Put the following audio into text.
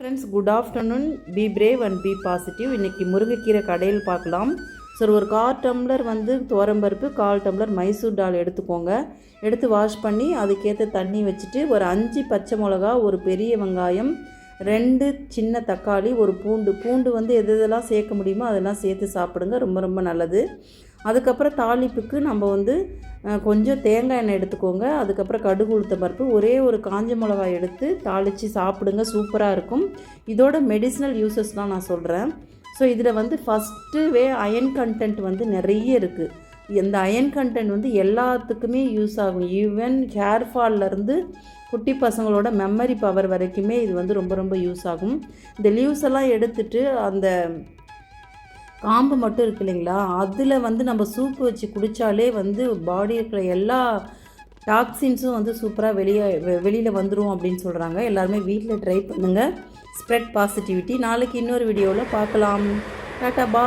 Friends good afternoon be brave and be positive இன்றைக்கி முருங்கைக்கீரை கடையில் பார்க்கலாம். சார் ஒரு கால் டம்ளர் வந்து துவரம்பருப்பு கால் டம்ளர் மைசூர் டால் எடுத்துக்கோங்க. எடுத்து வாஷ் பண்ணி அதுக்கேற்ற தண்ணி வச்சுட்டு ஒரு அஞ்சு பச்சை மிளகா ஒரு பெரிய வெங்காயம் ரெண்டு சின்ன தக்காளி ஒரு பூண்டு. பூண்டு வந்து எது எதெல்லாம் சேர்க்க முடியுமோ அதெல்லாம் சேர்த்து சாப்பிடுங்க. ரொம்ப ரொம்ப நல்லது. அதுக்கப்புறம் தாளிப்புக்கு நம்ம வந்து கொஞ்சம் தேங்காய் எண்ணெய் எடுத்துக்கோங்க. அதுக்கப்புறம் கடுகு உளுத்த பருப்பு ஒரே ஒரு காஞ்ச மிளகாய் எடுத்து தாளித்து சாப்பிடுங்க சூப்பராக இருக்கும். இதோட மெடிசினல் யூசஸ்லாம் நான் சொல்கிறேன் ஸோ இதில் வந்து ஃபஸ்ட்டு வே அயன் கண்டென்ட் வந்து நிறைய இருக்குது இந்த அயன் கண்டென்ட் வந்து எல்லாத்துக்குமே யூஸ் ஆகும். ஈவன் ஹேர் ஃபால்லேருந்து குட்டி பசங்களோட மெமரி பவர் வரைக்குமே இது வந்து ரொம்ப ரொம்ப யூஸ் ஆகும். இந்த லீவ்ஸ் எல்லாம் எடுத்துட்டு அந்த காம்பு மட்டும் இருக்கு இல்லைங்களா? அதில் வந்து நம்ம சூப்பு வச்சு குடித்தாலே வந்து பாடி இருக்கிற எல்லா டாக்ஸின்ஸும் வந்து சூப்பராக வெளியே வெளியில் வந்துடும் அப்படின்னு சொல்கிறாங்க எல்லாருமே வீட்டில் ட்ரை பண்ணுங்கள் ஸ்ப்ரெட் பாசிட்டிவிட்டி நாளைக்கு இன்னொரு வீடியோவில் பார்க்கலாம். டாட்டா பா